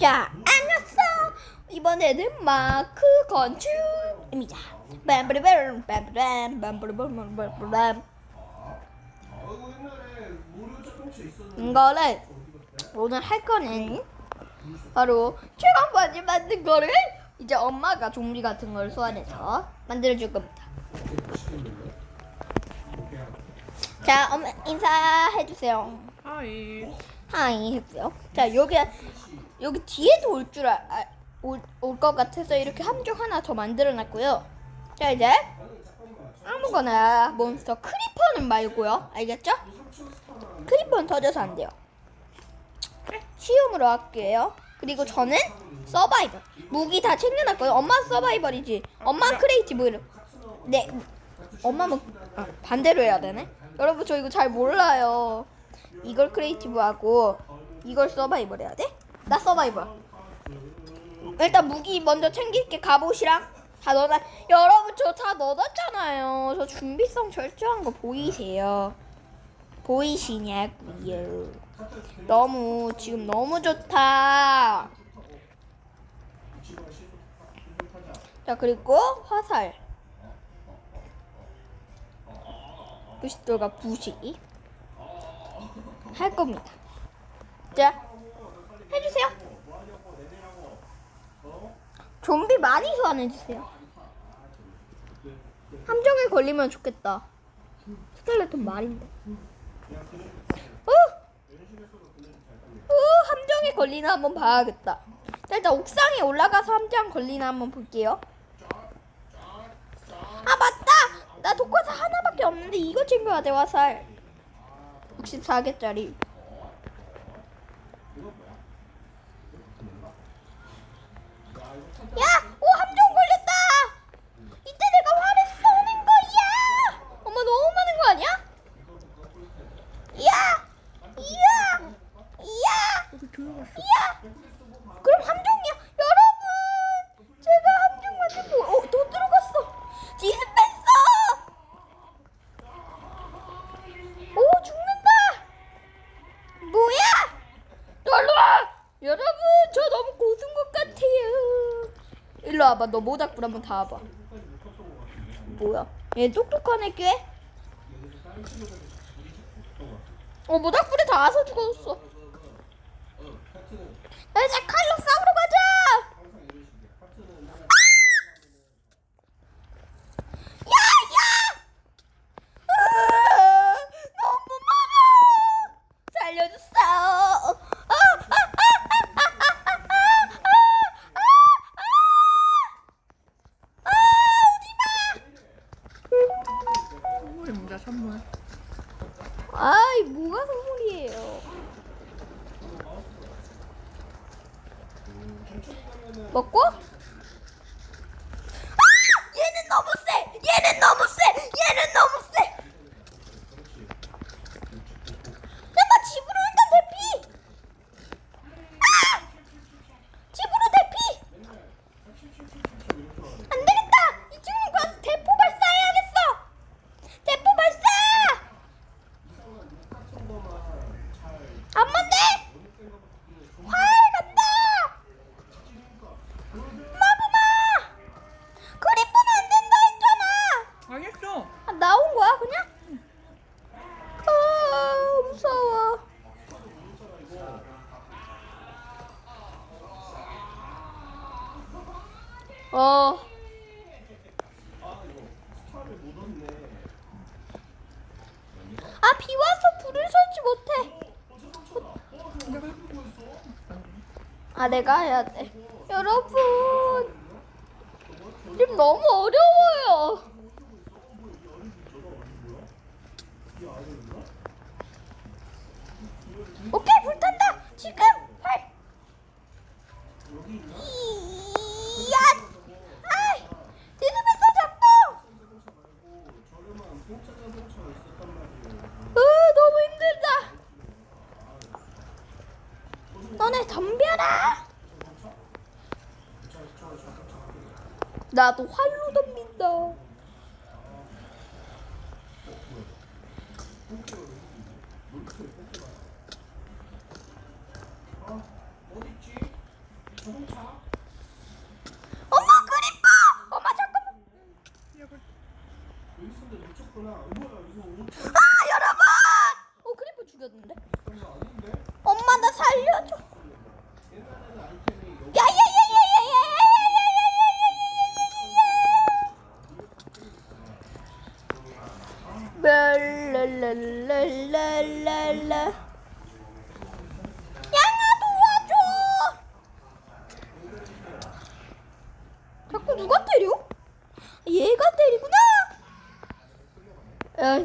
자, 안녕하세요. 이번에는 마크 건축입니다. 빰브르밤 빰브르밤 빰브르밤 빰브르밤 이거를 오늘 할 거는 바로 최강 바지 만든 거를 이제 엄마가 좀비 같은 걸 소환해서 만들어 줄 겁니다. 자, 엄마 인사해 주세요. 하이. 하이 했고요. 자 여기 여기 뒤에도 올 줄 알, 올것 같아서 이렇게 함정 하나 더 만들어 놨고요. 자 이제 아무거나 몬스터 크리퍼는 말고요. 알겠죠? 크리퍼는 터져서 안 돼요. 시험으로 할게요. 그리고 저는 서바이벌 무기 다 챙겨놨고요. 엄마 서바이벌이지. 엄마 크리에이티브. 네. 엄마는 아, 반대로 해야 되네. 여러분 저 이거 잘 몰라요. 이걸 크리에이티브하고 이걸 서바이벌 해야 돼? 나 서바이벌. 일단 무기 먼저 챙길게 갑옷이랑 다 넣어놔. 여러분 저 다 넣어놨잖아요. 저 준비성 철저한 거 보이세요? 보이시냐고요? 너무 지금 너무 좋다. 자 그리고 화살. 부시돌과 부시. 할 겁니다. 자, 해주세요. 좀비 많이 소환해주세요. 함정에 걸리면 좋겠다. 스켈레톤 말인데. 어? 어, 함정에 걸리나 한번 봐야겠다. 자, 일단 옥상에 올라가서 함정 걸리나 한번 볼게요. 아 맞다! 나 독화사 하나밖에 없는데 이거 챙겨야 돼 화살. 64개짜리. 야! 오 함정 걸렸다! 이때 내가 화를 쏘는 거야! 엄마 너무 많은 거 아니야? 야! 이야! 이야! 여기 들어갔어. 이야! 그럼 함정이야. 여러분! 제가 함정 만들고 어, 또 들어갔어. 디스펜서! 오, 죽는다! 뭐야? 일로 와! 여러분, 저 너무 고순 것 같아요. 일로 와봐. 너 모닥불 한번 다 와봐. 뭐야? 얘 똑똑한 애 꽤? 어, 모닥불에 다 와서 죽었어. 야, 이제 칼로 싸우러 가자! 많아! 살려주세 아, 내가 해야 돼. 여러분. 지금 너무 어려워요. 오케이 불탄다 지금 활 이야 아이 디스펜서 잡고 으 너무 힘들다 너네 덤벼라 나도 활로 덤빈다 엄마 그리퍼! 엄마 잠깐만. 아 여러분! 어 그리퍼 죽였는데?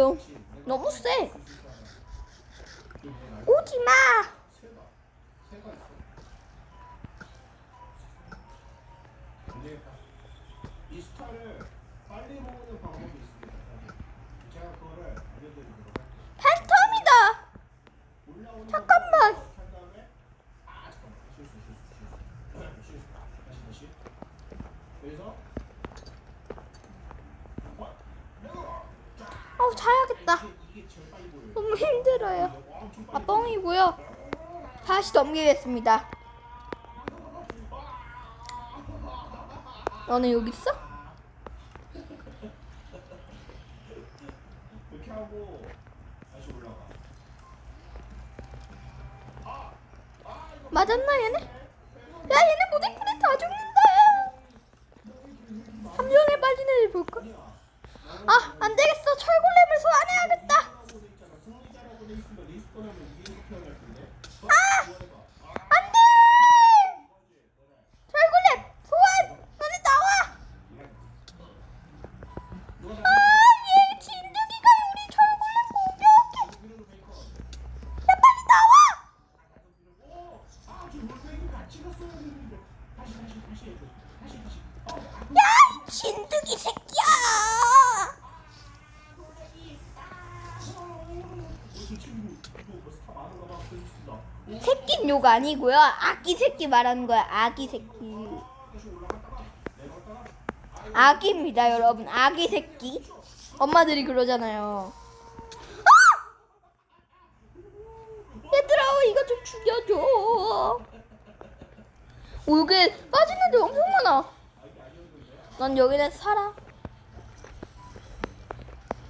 야 너, 너무 세 오지마 이 스타를 빨리 먹는 방법이 있습니다. 제가 그거를 알려드리도록 할게요. 팬텀이다 올라오는 잠깐만 한 다음에 아 잠깐만 실수 실수 실수 실수 다시 다시 여기서 와 내가 어우 자야겠다 이게 제일 빨리 보여요. 너무 힘들어요 엄청 아 뻥이고요 다시 넘기겠습니다 너는 여기 있어? 맞았나 얘네? 야 얘네 모델풀에 다 죽는다 함정에 빠진 애들 볼까? 아 안되겠어 철골렘을 소환해야겠다 새끼는 욕 아니고요. 아기 새끼 말하는 거야. 아기 새끼. 아기입니다, 여러분. 아기 새끼. 엄마들이 그러잖아요. 아! 얘들아, 이거 좀 죽여줘. 오, 여기 빠진 애들 엄청 많아. 난 여기다 살아.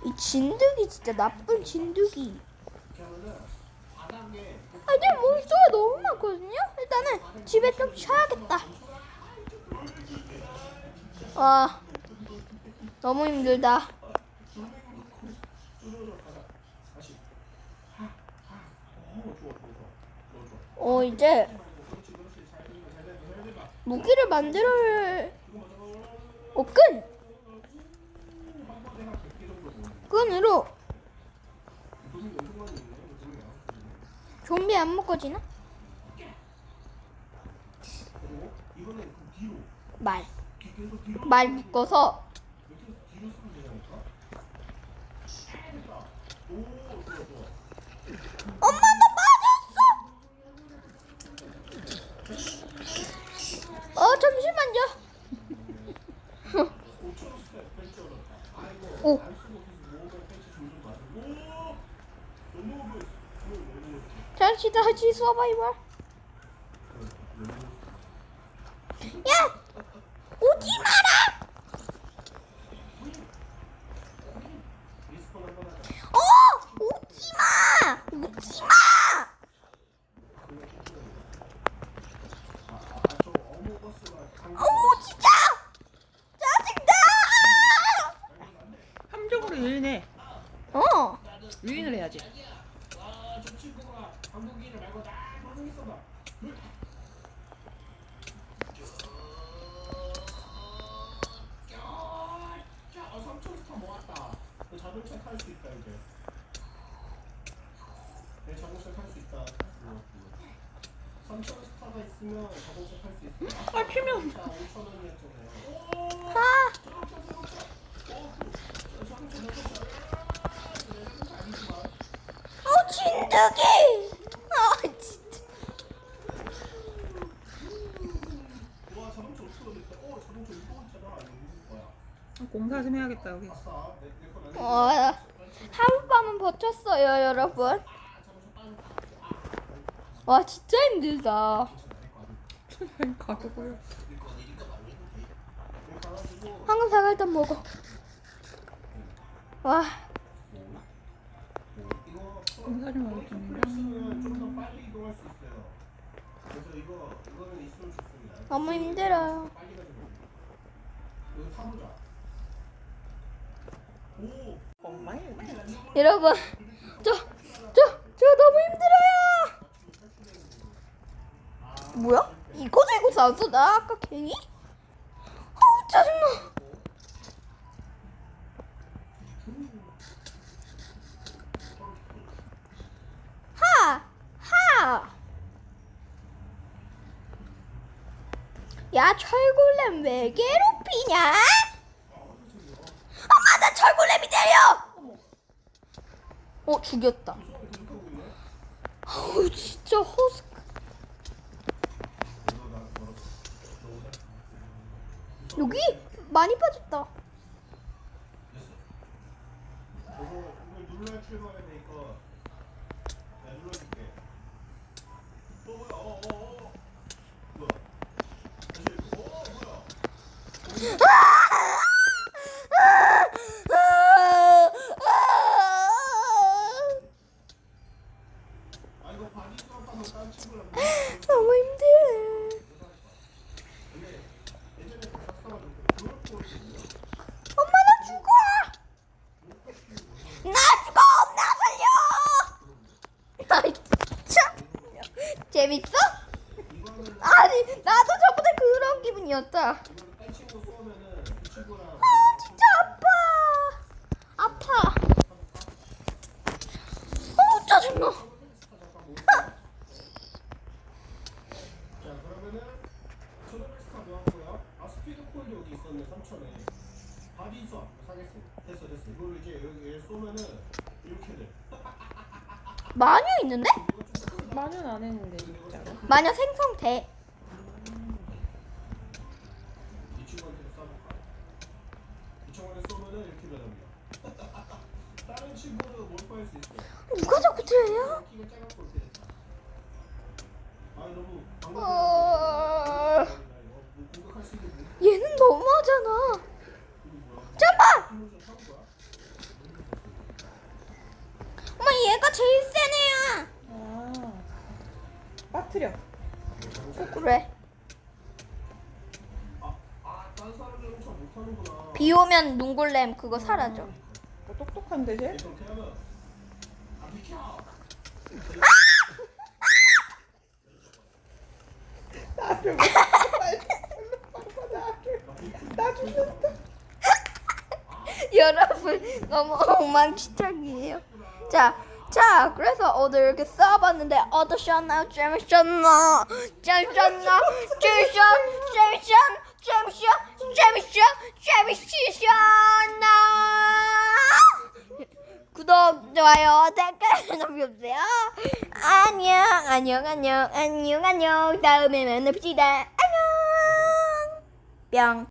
이 진드기 진짜 나쁜 진드기. 아들 몬스터가 너무 많거든요. 일단은 집에 좀 쉬어야겠다. 아 너무 힘들다. 어 이제 무기를 만들어 어 끈. 끈으로 좀비 안 뒤로 말. 말 묶어서. 엄마 나 맞았어. 어 잠시만요. 다시 다시 서바이벌. 야 오지 마라. 리스폰 한번 하자. 어 오지 마. 오지 마. 아, 저 어머버스가 강 어머 진짜 짜증나. 함정으로 유인해. 어. 유인을 해야지. 아, 저 친구가 한국인을 말고 나 한국 있어봐. 자, 어, 삼촌 스타 모았다. 너 자동차 탈수 있다 이제. 내 자동차 탈수 있다. 삼촌 스타가 있으면 자동차 탈수 있어. 아, 피면. 5천 원이었잖아요. 아. 어 진드기. 아 진짜. 와, 자동차 어떻게 됐다. 어, 자동차 이거 있잖아. 이거 있는 거야. 공사 좀 해야겠다 여기. 아싸, 내, 아니야. 어, 하룻밤은 버텼어요, 여러분. 와, 진짜 힘들다. 황금 사과 일단 먹어. 와. 너무 힘들어요. 빨리 가지고. 이거 사보자. 오. 엄마의 여러분, 저, 저, 저 너무 힘들어요. 뭐야? 이거 들고 싸웠어? 나 아까 괜히? 어우, 짜증나. 하! 하! 야, 철골렘 왜 괴롭히냐? 때려! 어, 죽였다. 어우, 진짜 허스크. 여기 많이 빠졌다. 이거 이거 눌러야 출발해 되니까. 내가 눌러줄게. 어 뭐야? 어 어 어. 뭐야? 다시 어 뭐야? 아 이거 바디 수업하면 딴 친구랑 너무 힘들어. 예전에 그 작사가 그걸 보여줬거든요. 엄마 나 죽어. 나 죽어. 나 살려. 아이 진짜. 재밌어? 아니 나도 저번에 그런 기분이었다. 이거를 딴 친구 쏘면은 그 친구랑 아 진짜 아파. 아파. 어우 짜증나. 자 그러면은 초등학생 뭐 하고요? 아 스피드 콜 여기 있었네 3천에 바디 수업 사겠습니다 됐어 됐어 이걸로 이제 여기 얘 쏘면은 이렇게 돼 마녀 있는데? 마련 안 했는데 진짜로. 마녀 생성돼. 누가 자꾸 들려? 키가 작아서 이렇게 됐다 아 너무 어... 얘는 너무하잖아. 잠깐. 엄마 얘가 제일. 빠트려. 못하는구나 비 오면 눈골렘 그거 사라져. 뭐 똑똑한데 쟤? 나를 나. 여러분 너무 엉망진창이에요. 자, 자, 그래서 오늘 이렇게 써봤는데 어떠셨나요? 재밌었나? 재밌었나? 재밌었, 재밌었, 재밌었, 재밌었, 재밌었나? 구독, 좋아요, 댓글 남겨주세요. 안녕, 안녕, 안녕, 안녕, 안녕. 다음에 만납시다. 안녕. 뿅.